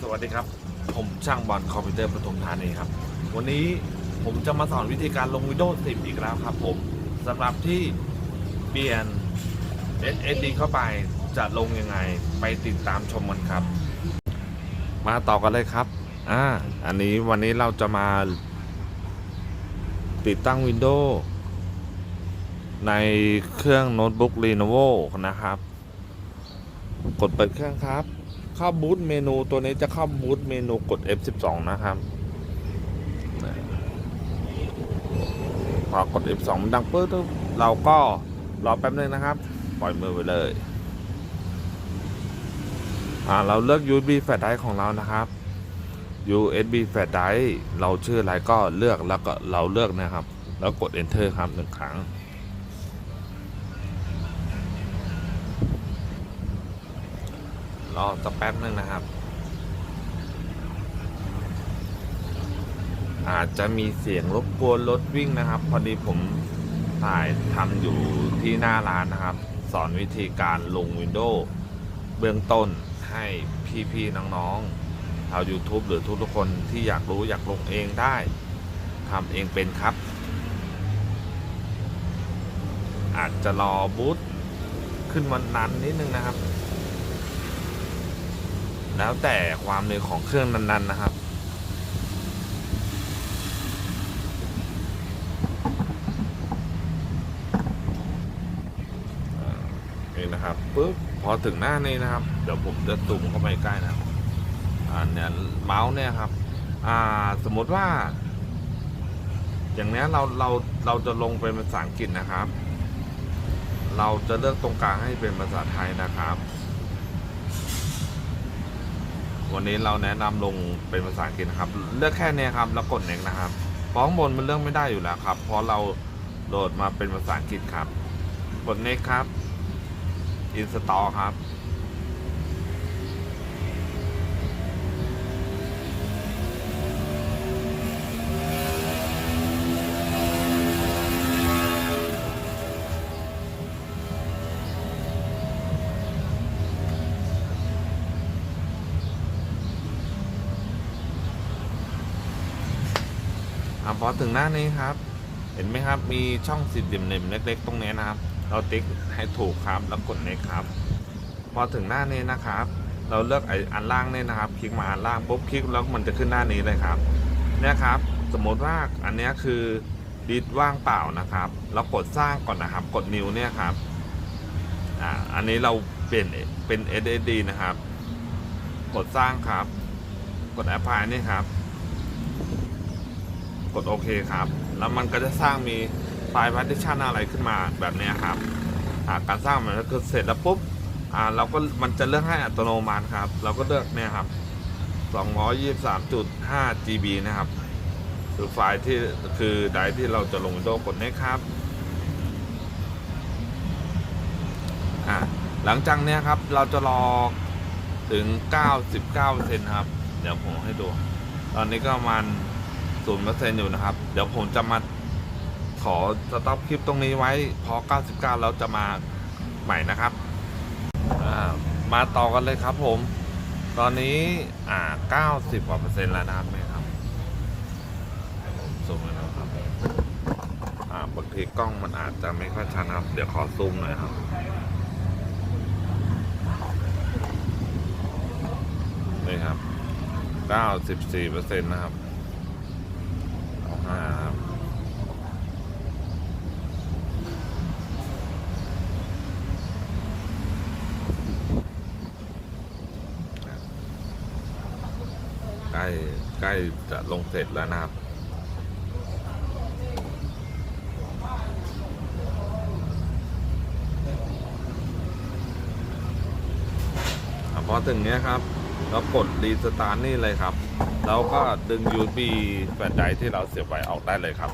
สวัสดีครับ ผมช่างบอลคอมพิวเตอร์ปทุมธานีครับ วันนี้ผมจะมาสอนวิธีการลง Windows 10 อีกแล้วครับผมสำหรับที่เปลี่ยน SSD เข้าไปจะลงยังไงไปติดตามชมกันครับ มาต่อกันเลยครับอ่าอันนี้วันนี้เราจะมาติดตั้ง Windows ในเครื่องโน้ตบุ๊ก Lenovo นะครับ กดเปิดเครื่องครับ เข้าบูตเมนูตัวนี้จะเข้าบูตเมนูกด F12 นะครับพอกด F2 มันดังปื๊ดเราก็รอแป๊บนึงนะครับ ปล่อยมือไปเลยอ่าเราเลือก USB flash drive ของเรานะครับ USB flash drive เราชื่ออะไรก็เลือกแล้วก็เราเลือกนะครับ แล้วกด enter ครับหนึ่งครั้ง รอสักแป๊บนึงนะครับ อาจจะมีเสียงรบกวนรถวิ่งนะครับ พอดีผมถ่ายทำอยู่ที่หน้าร้านนะครับ สอนวิธีการลง Windows เบื้องต้นให้พี่ๆน้องๆชาว YouTube หรือทุกๆคนที่อยากรู้อยากลงเองได้ทำเองเป็นครับ อาจจะรอบูตขึ้นวันนั้นนิดนึงนะครับ แล้วแต่ความเร็วของเครื่องนั้นๆนะครับ นี่นะครับปุ๊บพอถึงหน้านี้นะครับ เดี๋ยวผมจะซูมเข้าไปใกล้นะครับอ่าเนี่ยเมาส์เนี่ยครับ อ่าสมมติว่า อย่างเนี้ยเราเราเราจะลงเป็นภาษาอังกฤษนะครับ เราจะเลือกตรงกลางให้เป็นภาษาไทยนะครับ วันนี้เราแนะนำลงเป็นภาษาอังกฤษนะครับ เลือกแค่เนี้ยครับแล้วกดเน็กนะครับเพราะข้างบนมันเลือกไม่ได้อยู่แล้วครับ เพราะเราโหลดมาเป็นภาษาอังกฤษครับ กดเน็กครับอินสตอลครับ อะพอถึงหน้านี้ครับ เห็นไหมครับมีช่องสี่เหลี่ยมๆเล็ก ๆ ตรงนี้นะครับ เราติ๊กให้ถูกครับแล้วกดเน็ครับ พอถึงหน้านี้นะครับ เราเลือกไอ้อันล่างนี่นะครับ คลิกมาอันล่างปุ๊บคลิกแล้วมันจะขึ้นหน้านี้เลยครับเนี่ยครับ สมมติว่าอันนี้คือดิสว่างเปล่านะครับ เรากดสร้างก่อนนะครับ กดนิวเนี่ยครับอ่าอันนี้เราเปลี่ยนเป็น SSD นะครับ กดสร้างครับ กด Apply นี่ครับ กดโอเคครับ แล้วมันก็จะสร้างมีไฟล์ partition อะไรขึ้นมาแบบนี้ครับาการสร้างมันก็คือเสร็จแล้วปุ๊บเราก็มันจะเลือกให้อัตโนมัติครับ เราก็เลือกเนี่ยครับ 223.5 GB นะครับคือไฟล์ที่คือไดร์ที่เราจะลงวิดีโอกดนี้ครับหลังจากเนี้ยครับเราจะรอถึง 99%ครับ เดี๋ยวผมให้ดู ตอนนี้ก็มาณ ศูนย์เปอร์เซ็นต์อยู่นะครับ เดี๋ยวผมจะมาขอสต็อปคลิปตรงนี้ไว้พอ 99 แล้วจะมาใหม่นะครับ มาต่อกันเลยครับผม ตอนนี้อ่า90กว่าเปอร์เซ็นต์แล้วนะครับเนี่ครับผมซูมแล้วนะครับอ่าบางทีกล้องมันอาจจะไม่ค่อยชัดนะครับ เดี๋ยวขอซูมหน่อยครับนี่ครับ94เปอร์เซ็นต์นะครับ ใกล้ใกล้จะลงเสร็จแล้วนะครับพอถึงเนี้ยครับ เรากดรีสตาร์ทนี่เลยครับ แล้วก็ดึง USB แฟลชไดรฟ์ที่เราเสียบไว้ออกได้เลยครับ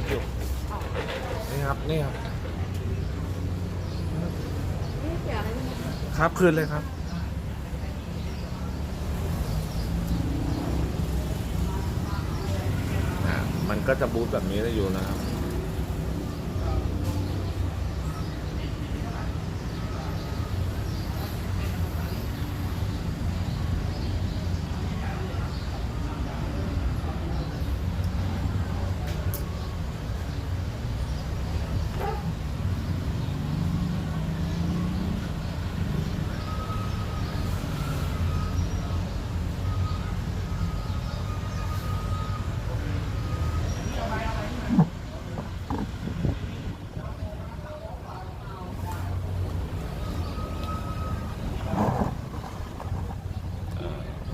ลิปอยู่นี่ครับนี่ครับนี่เสียอะไรไม่รู้ครับคืนเลยครับอ่ามันก็จะบูตแบบนี้ได้อยู่นะครับ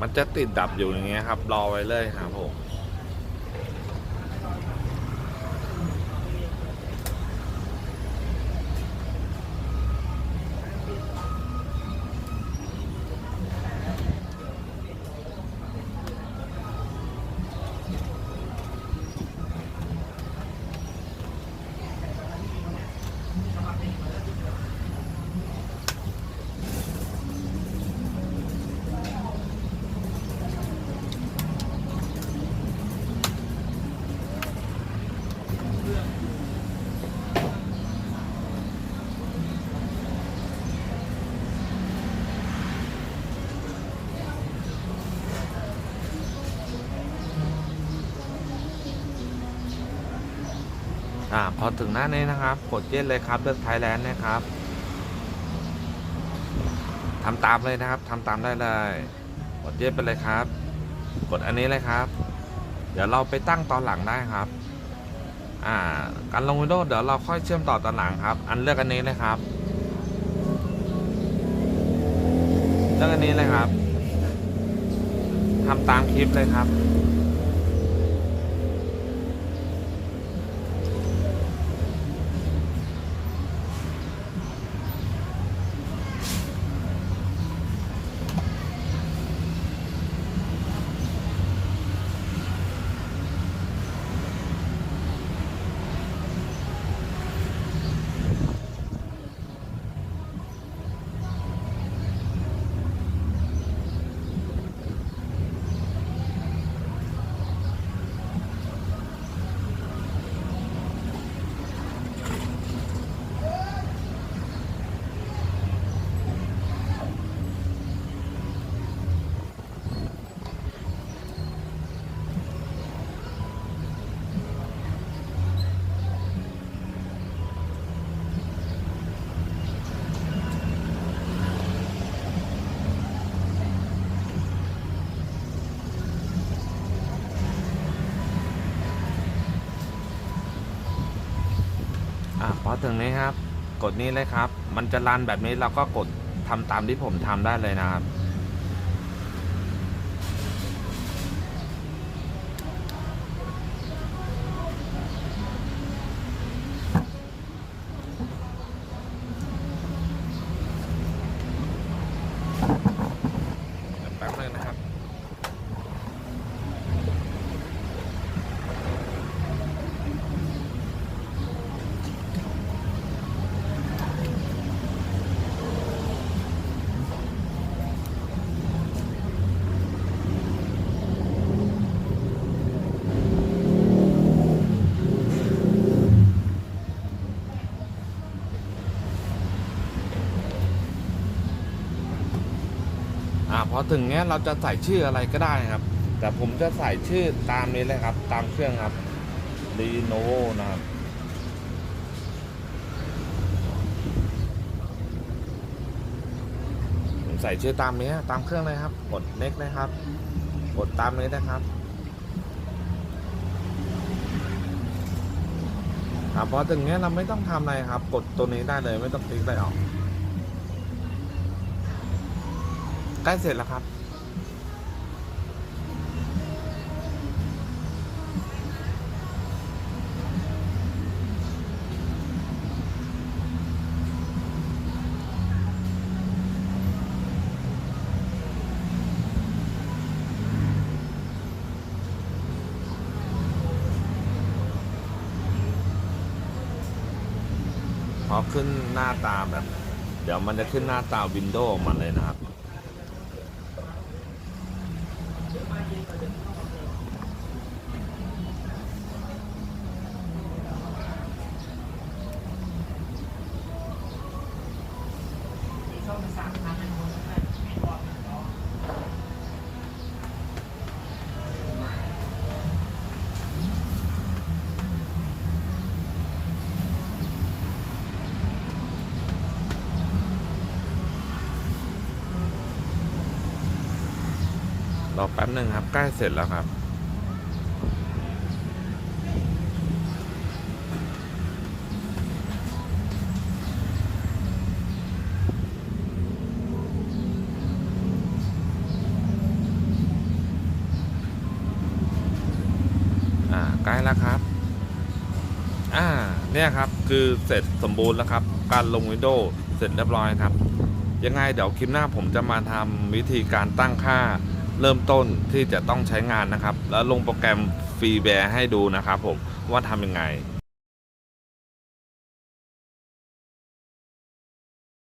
มันจะติดดับอยู่อย่างเงี้ยครับ รอไว้เลยครับผม พอถึงหน้านี้นะครับกดเย็นเลยครับเลือกไทยแลนด์นะครับทำตามเลยนะครับทำตามได้เลยกดเย็นไปเลยครับ กดอันนี้เลยครับ เดี๋ยวเราไปตั้งตอนหลังได้ครับอ่าการลงวิดีโอเดี๋ยวเราค่อยเชื่อมต่อตอนหลังครับ อันเลือกอันนี้เลยครับเลือกอันนี้เลยครับทำตามคลิปเลยครับ ถึงนี้ครับ กดนี้เลยครับ มันจะรันแบบนี้เราก็กดทำตามที่ผมทำได้เลยนะครับ อ่าพอถึงเนี้ยเราจะใส่ชื่ออะไรก็ได้ครับ แต่ผมจะใส่ชื่อตามนี้เลยครับ ตามเครื่องครับ Lenovo นะครับใส่ชื่อตามนี้ตามเครื่องเลยครับ กด next เลยครับ กดตามนี้นะครับอ่าพอถึงเนี้ยเราไม่ต้องทำอะไรครับ กดตัวนี้ได้เลยไม่ต้องคลิกอะไรออก ใกล้เสร็จแล้วครับ พอขึ้นหน้าตาแบบ เดี๋ยวมันจะขึ้นหน้าตาวินโดว์มาเลยนะครับ รอแป๊บหนึ่งครับใกล้เสร็จแล้วครับอ่าใกล้แล้วครับ อ่า เนี่ยครับ คือเสร็จสมบูรณ์แล้วครับ การลงวินโดว์เสร็จเรียบร้อยครับ ยังไงเดี๋ยวคลิปหน้าผมจะมาทำวิธีการตั้งค่า เริ่มต้นที่จะต้องใช้งานนะครับ แล้วลงโปรแกรมฟรีแวร์ให้ดูนะครับผมว่าทำยังไง